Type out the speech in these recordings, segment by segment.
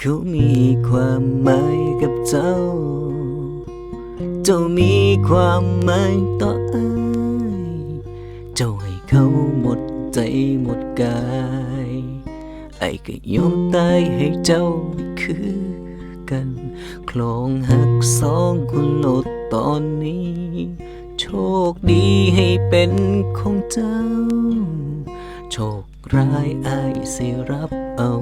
เขามีความหมายกับเจ้า เจ้ามีความหมายต่ออ้เจ้าให้เขาหมดใจหมดกาย ไอ้ก็ยอมตายให้เจ้าคือกันคลองหักสองคนโลดตอนนี้ โชคดีให้เป็นของเจ้า โชคร้ายอายสิรับเอา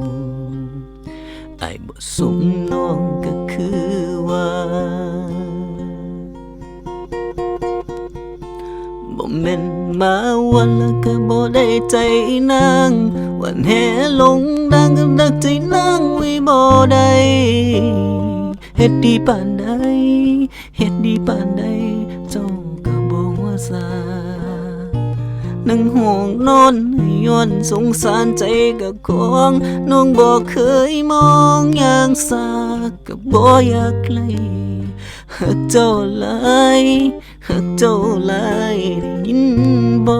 สมน้องก็คือว่าบ่แม่นมาวันละก็บ่ได้ใจนางวันแห่ลงดังกับดักใจนางไว้บ่ได้เฮ็ดดีปานใดเฮ็ดดีปานใดเจ้าก็บ่ว่าซา นั่งห่วงนอนย้อนสงสารใจกับของน้องบ่เคยมองอย่างสาก็บ่อยากไกลหักเจ้าหลายหักเจ้าหลายได้ยินบ่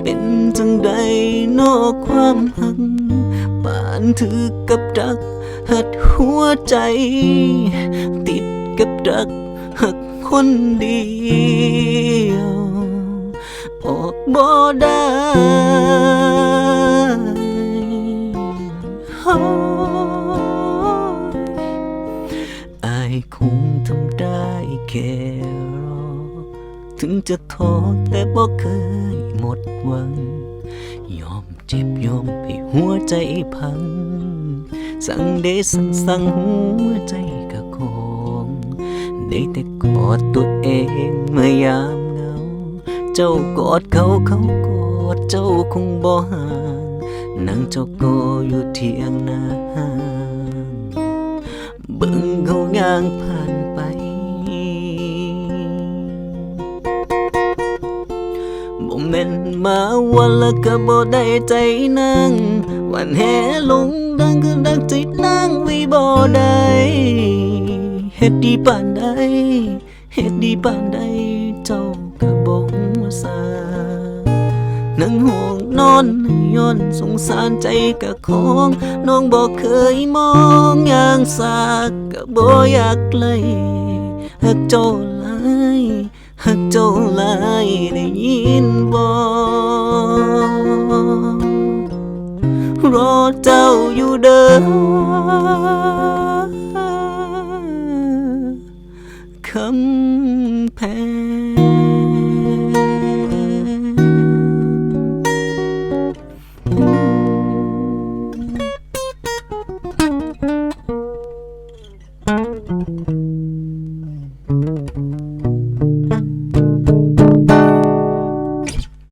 เป็นจังใดนอกความหักปานถือกับดักหัดหัวใจ ติดกับดัก หักคนเดียว ออกบ่ได้ไอคงทำได้แค่รอ ถึงจะท้อแต่บ่เคยหมดหวัง ยอมเจ็บยอมให้หัวใจพัง สั่งเดสั่งสั่งหัวใจ ได้แต่กอดตัวเองเมื่อยามเหงา เจ้ากอดเขาเขากอดเจ้าคงบ่ห่างนั่งเจ้าก็อยู่เที่ยงนาเบิ่งเขาย่างผ่านไปบ่แม่นมาวันละก็บ่ได้ใจนั่งวันแห่ลง เฮ็ดดีปานใดเฮ็ดดีปานใดเจ้าก็บ่ฮู้ซานั่งห่วงนอนย้อนสงสารใจกะของน้องบอกเคยมองอย่างสากกะบ่อยากไกลหักเจ้าหลายหักเจ้าหลายได้ยินบ่รอเจ้าอยู่เด้อ คำแพง